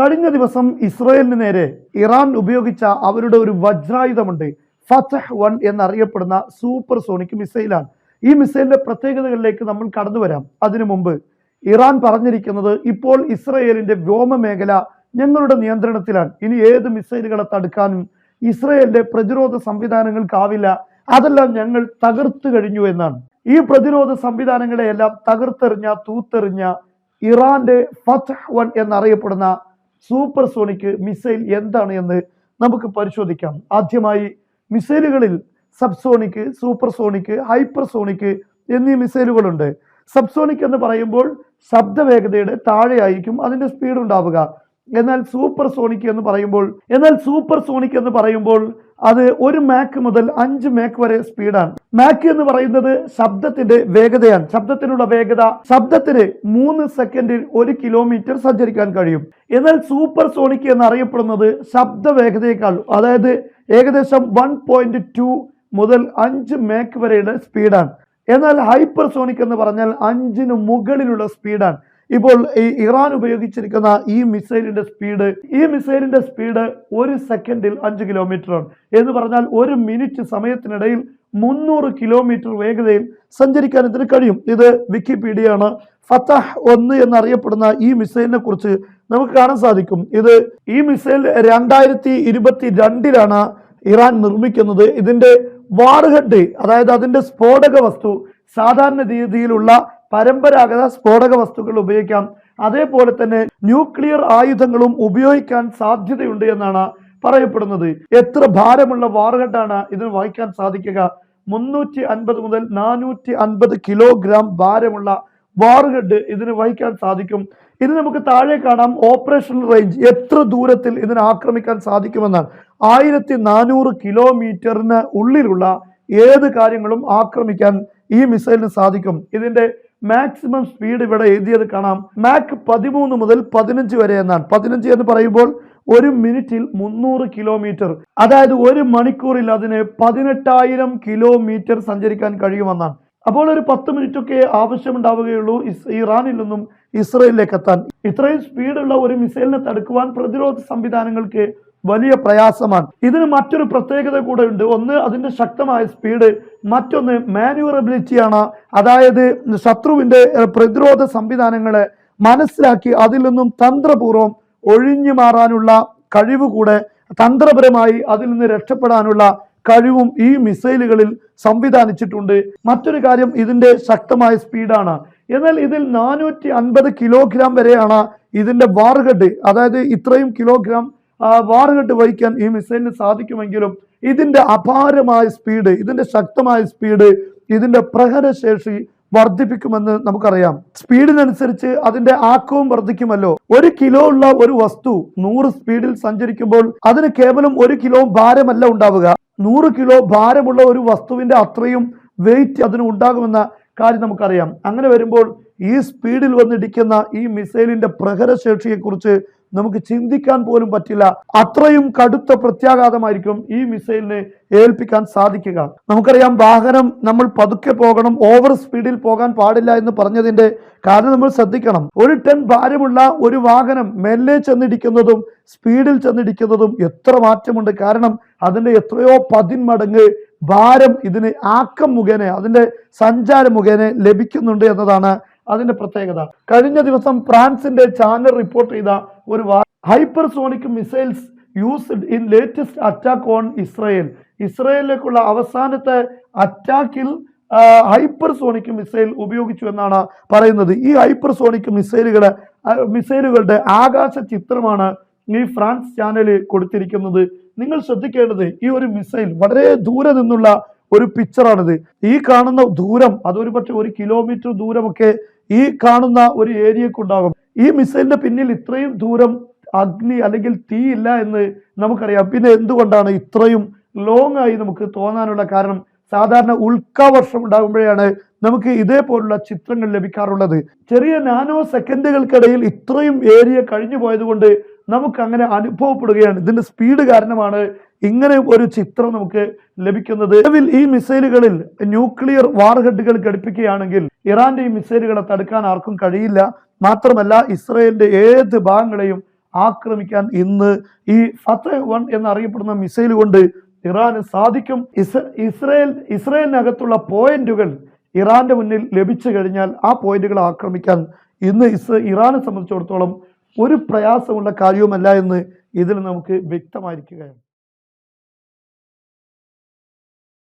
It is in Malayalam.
കഴിഞ്ഞ ദിവസം ഇസ്രയേലിന് നേരെ ഇറാൻ ഉപയോഗിച്ച അവരുടെ ഒരു വജ്രായുധമുണ്ട്. ഫത്തഹ് വൺ എന്നറിയപ്പെടുന്ന സൂപ്പർ സോണിക് മിസൈലാണ്. ഈ മിസൈലിന്റെ പ്രത്യേകതകളിലേക്ക് നമ്മൾ കടന്നു വരാം. അതിനു മുമ്പ് ഇറാൻ പറഞ്ഞിരിക്കുന്നത് ഇപ്പോൾ ഇസ്രയേലിന്റെ വ്യോമ മേഖല ഞങ്ങളുടെ നിയന്ത്രണത്തിലാണ്. ഇനി ഏത് മിസൈലുകളെ തടുക്കാനും ഇസ്രയേലിന്റെ പ്രതിരോധ സംവിധാനങ്ങൾക്കാവില്ല. അതെല്ലാം ഞങ്ങൾ തകർത്തു കഴിഞ്ഞു എന്നാണ്. ഈ പ്രതിരോധ സംവിധാനങ്ങളെയെല്ലാം തകർത്തെറിഞ്ഞ തൂത്തെറിഞ്ഞ ഇറാന്റെ ഫത്ത് വൺ എന്നറിയപ്പെടുന്ന സൂപ്പർ സോണിക് മിസൈൽ എന്താണ് എന്ന് നമുക്ക് പരിശോധിക്കാം. ആദ്യമായി മിസൈലുകളിൽ subsonic supersonic hypersonic എന്നീ മിസൈലുകളുണ്ട്. സബ്സോണിക് എന്ന് പറയുമ്പോൾ ശബ്ദവേഗതയുടെ താഴെയായിരിക്കും അതിന്റെ സ്പീഡ് ഉണ്ടാവുക. എന്നാൽ സൂപ്പർ സോണിക് എന്ന് പറയുമ്പോൾ എന്നാൽ സൂപ്പർ സോണിക് എന്ന് പറയുമ്പോൾ അത് ഒരു മാക്ക് മുതൽ അഞ്ച് മാക്ക് വരെ സ്പീഡാണ് മാക്ക് എന്ന് പറയുന്നത് ശബ്ദത്തിന്റെ വേഗതയാണ്. ശബ്ദത്തിനുള്ള വേഗത ശബ്ദത്തിന് മൂന്ന് സെക്കൻഡിൽ ഒരു കിലോമീറ്റർ സഞ്ചരിക്കാൻ കഴിയും. എന്നാൽ സൂപ്പർ സോണിക് എന്നറിയപ്പെടുന്നത് ശബ്ദ വേഗതയേക്കാൾ അതായത് ഏകദേശം വൺ പോയിന്റ് ടു മുതൽ അഞ്ച് മാക്ക് വരെയുള്ള സ്പീഡാണ് എന്നാൽ ഹൈപ്പർ സോണിക് എന്ന് പറഞ്ഞാൽ അഞ്ചിന് മുകളിലുള്ള സ്പീഡാണ് ഇപ്പോൾ ഈ ഇറാൻ ഉപയോഗിച്ചിരിക്കുന്ന ഈ മിസൈലിന്റെ സ്പീഡ് ഈ മിസൈലിന്റെ സ്പീഡ് ഒരു സെക്കൻഡിൽ അഞ്ച് കിലോമീറ്റർ ആണ് എന്ന് പറഞ്ഞാൽ ഒരു മിനിറ്റ് സമയത്തിനിടയിൽ മുന്നൂറ് കിലോമീറ്റർ വേഗതയിൽ സഞ്ചരിക്കാൻ ഇതിന് കഴിയും. ഇത് വിക്കിപീഡിയ ആണ് ഫത്തഹ് ഒന്ന് എന്നറിയപ്പെടുന്ന ഈ മിസൈലിനെ കുറിച്ച് നമുക്ക് കാണാൻ സാധിക്കും. ഇത് ഈ മിസൈൽ രണ്ടായിരത്തി ഇരുപത്തി രണ്ടിലാണ് ഇറാൻ നിർമ്മിക്കുന്നത്. ഇതിന്റെ വാർഹെഡ് അതായത് അതിന്റെ സ്ഫോടക വസ്തു സാധാരണ രീതിയിലുള്ള പരമ്പരാഗത സ്ഫോടക വസ്തുക്കൾ ഉപയോഗിക്കാം. അതേപോലെ തന്നെ ന്യൂക്ലിയർ ആയുധങ്ങളും ഉപയോഗിക്കാൻ സാധ്യതയുണ്ട് എന്നാണ് പറയപ്പെടുന്നത്. എത്ര ഭാരമുള്ള വാറുകെട്ടാണ് ഇതിന് വഹിക്കാൻ സാധിക്കുക? മുന്നൂറ്റി അൻപത് മുതൽ നാനൂറ്റി അൻപത് കിലോഗ്രാം ഭാരമുള്ള വാറുകെട്ട് ഇതിന് വഹിക്കാൻ സാധിക്കും. ഇത് നമുക്ക് താഴെ കാണാം ഓപ്പറേഷണൽ റേഞ്ച് എത്ര ദൂരത്തിൽ ഇതിനെ ആക്രമിക്കാൻ സാധിക്കുമെന്നാണ് ആയിരത്തി നാനൂറ് കിലോമീറ്ററിന് ഉള്ളിലുള്ള ഏത് കാര്യങ്ങളും ആക്രമിക്കാൻ ഈ മിസൈലിന് സാധിക്കും. ഇതിന്റെ മാക്സിമം സ്പീഡ് ഇവിടെ എഴുതിയത് കാണാം. മാക് പതിമൂന്ന് മുതൽ പതിനഞ്ച് വരെ എന്നാണ്. പതിനഞ്ച് എന്ന് പറയുമ്പോൾ ഒരു മിനിറ്റിൽ മുന്നൂറ് കിലോമീറ്റർ. അതായത് ഒരു മണിക്കൂറിൽ അതിന് പതിനെട്ടായിരം കിലോമീറ്റർ സഞ്ചരിക്കാൻ കഴിയുമെന്നാണ്. അപ്പോൾ ഒരു പത്ത് മിനിറ്റൊക്കെ ആവശ്യമുണ്ടാവുകയുള്ളൂ ഇറാനിൽ നിന്നും ഇസ്രയേലിലേക്ക് എത്താൻ. ഇത്രയും സ്പീഡുള്ള ഒരു മിസൈലിനെ തടുക്കുവാൻ പ്രതിരോധ സംവിധാനങ്ങൾക്ക് വലിയ പ്രയാസമാണ്. ഇതിന് മറ്റൊരു പ്രത്യേകത കൂടെ ഉണ്ട്. ഒന്ന് അതിന്റെ ശക്തമായ സ്പീഡ് മറ്റൊന്ന് മാനുവറബിലിറ്റിയാണ് അതായത് ശത്രുവിന്റെ പ്രതിരോധ സംവിധാനങ്ങളെ മനസ്സിലാക്കി അതിൽ നിന്നും തന്ത്രപൂർവം ഒഴിഞ്ഞു മാറാനുള്ള കഴിവ് കൂടെ തന്ത്രപരമായി അതിൽ നിന്ന് രക്ഷപ്പെടാനുള്ള കഴിവും ഈ മിസൈലുകളിൽ സംവിധാനിച്ചിട്ടുണ്ട്. മറ്റൊരു കാര്യം ഇതിന്റെ ശക്തമായ സ്പീഡാണ് എന്നാൽ ഇതിൽ നാനൂറ്റി അൻപത് കിലോഗ്രാം വരെയാണ് ഇതിന്റെ വാർഗഡ് അതായത് ഇത്രയും കിലോഗ്രാം വാർഹെഡ് വഹിക്കാൻ ഈ മിസൈലിന് സാധിക്കുമെങ്കിലും ഇതിന്റെ അപാരമായ സ്പീഡ് ഇതിന്റെ ശക്തമായ സ്പീഡ് ഇതിന്റെ പ്രഹരശേഷി വർദ്ധിപ്പിക്കുമെന്ന് നമുക്കറിയാം. സ്പീഡിനനുസരിച്ച് അതിന്റെ ആക്കവും വർദ്ധിക്കുമല്ലോ. ഒരു കിലോ ഉള്ള ഒരു വസ്തു നൂറ് സ്പീഡിൽ സഞ്ചരിക്കുമ്പോൾ അതിന് കേവലം ഒരു കിലോ ഭാരമല്ല ഉണ്ടാവുക. നൂറ് കിലോ ഭാരമുള്ള ഒരു വസ്തുവിന്റെ അത്രയും വെയിറ്റ് അതിന് ഉണ്ടാകുമെന്ന കാര്യം നമുക്കറിയാം. അങ്ങനെ വരുമ്പോൾ ഈ സ്പീഡിൽ വന്നിടിക്കുന്ന ഈ മിസൈലിന്റെ പ്രഹരശേഷിയെക്കുറിച്ച് നമുക്ക് ചിന്തിക്കാൻ പോലും പറ്റില്ല. അത്രയും കടുത്ത പ്രത്യാഘാതമായിരിക്കും ഈ മിസൈലിനെ ഏൽപ്പിക്കാൻ സാധിക്കുക. നമുക്കറിയാം വാഹനം നമ്മൾ പതുക്കെ പോകണം ഓവർ സ്പീഡിൽ പോകാൻ പാടില്ല എന്ന് പറഞ്ഞതിന്റെ കാരണം നമ്മൾ ശ്രദ്ധിക്കണം. ഒരു ടൺ ഭാരമുള്ള ഒരു വാഹനം മെല്ലെ ചെന്നിടിക്കുന്നതും സ്പീഡിൽ ചെന്നിടിക്കുന്നതും എത്ര മാറ്റമുണ്ട്. കാരണം അതിന്റെ എത്രയോ പതിന്മടങ്ങ് ഭാരം ഇതിന് ആക്കം മുഖേന അതിന്റെ സഞ്ചാര മുഖേന ലഭിക്കുന്നുണ്ട് എന്നതാണ് അതിന്റെ പ്രത്യേകത. കഴിഞ്ഞ ദിവസം ഫ്രാൻസിന്റെ ചാനൽ റിപ്പോർട്ട് ചെയ്ത ഒരു hypersonic missiles used in latest attack on Israel ഇസ്രയേലിലേക്കുള്ള അവസാനത്തെ അറ്റാക്കിൽ ഹൈപ്പർസോണിക് മിസൈൽ ഉപയോഗിച്ചു എന്നാണ് പറയുന്നത്. ഈ ഹൈപ്പർസോണിക് മിസൈലുകളെ മിസൈലുകളുടെ ആകാശ ചിത്രമാണ് ഈ ഫ്രാൻസ് ചാനൽ കൊടുത്തിരിക്കുന്നത്. നിങ്ങൾ ശ്രദ്ധിക്കേണ്ടത് ഈ ഒരു മിസൈൽ വളരെ ദൂരെ നിന്നുള്ള ഒരു പിക്ചറാണിത്. ഈ കാണുന്ന ദൂരം അതൊരു പക്ഷെ ഒരു കിലോമീറ്റർ ദൂരമൊക്കെ ഈ കാണുന്ന ഒരു ഏരിയക്ക് ഉണ്ടാകും. ഈ മിസൈലിന്റെ പിന്നിൽ ഇത്രയും ദൂരം അഗ്നി അല്ലെങ്കിൽ തീ ഇല്ല എന്ന് നമുക്കറിയാം. പിന്നെ എന്തുകൊണ്ടാണ് ഇത്രയും ലോങ് ആയി നമുക്ക് തോന്നാനുള്ള കാരണം? സാധാരണ ഉൾക്കാവർഷം ഉണ്ടാകുമ്പോഴാണ് നമുക്ക് ഇതേപോലുള്ള ചിത്രങ്ങൾ ലഭിക്കാറുള്ളത്. ചെറിയ നാനോ സെക്കൻഡുകൾക്കിടയിൽ ഇത്രയും ഏരിയ കഴിഞ്ഞു പോയതുകൊണ്ട് നമുക്ക് അങ്ങനെ അനുഭവപ്പെടുകയാണ്. ഇതിന്റെ സ്പീഡ് കാരണമാണ് ഇങ്ങനെ ഒരു ചിത്രം നമുക്ക് ലഭിക്കുന്നത്. നിലവിൽ ഈ മിസൈലുകളിൽ ന്യൂക്ലിയർ വാർഹെഡുകൾ ഘടിപ്പിക്കുകയാണെങ്കിൽ ഇറാന്റെ ഈ മിസൈലുകളെ തടുക്കാൻ ആർക്കും കഴിയില്ല. മാത്രമല്ല ഇസ്രയേലിന്റെ ഏത് ഭാഗങ്ങളെയും ആക്രമിക്കാൻ ഇന്ന് ഈ ഫത്ത് വൺ എന്നറിയപ്പെടുന്ന മിസൈൽ കൊണ്ട് ഇറാന് സാധിക്കും. ഇസ് ഇസ്രയേൽ ഇസ്രയേലിനകത്തുള്ള പോയിന്റുകൾ ഇറാന്റെ മുന്നിൽ ലഭിച്ചു കഴിഞ്ഞാൽ ആ പോയിന്റുകൾ ആക്രമിക്കാൻ ഇന്ന് ഇസ് ഇറാനെ സംബന്ധിച്ചിടത്തോളം ഒരു പ്രയാസമുള്ള കാര്യവുമല്ല എന്ന് ഇതിൽ നമുക്ക് വ്യക്തമായിരിക്കുകയാണ്.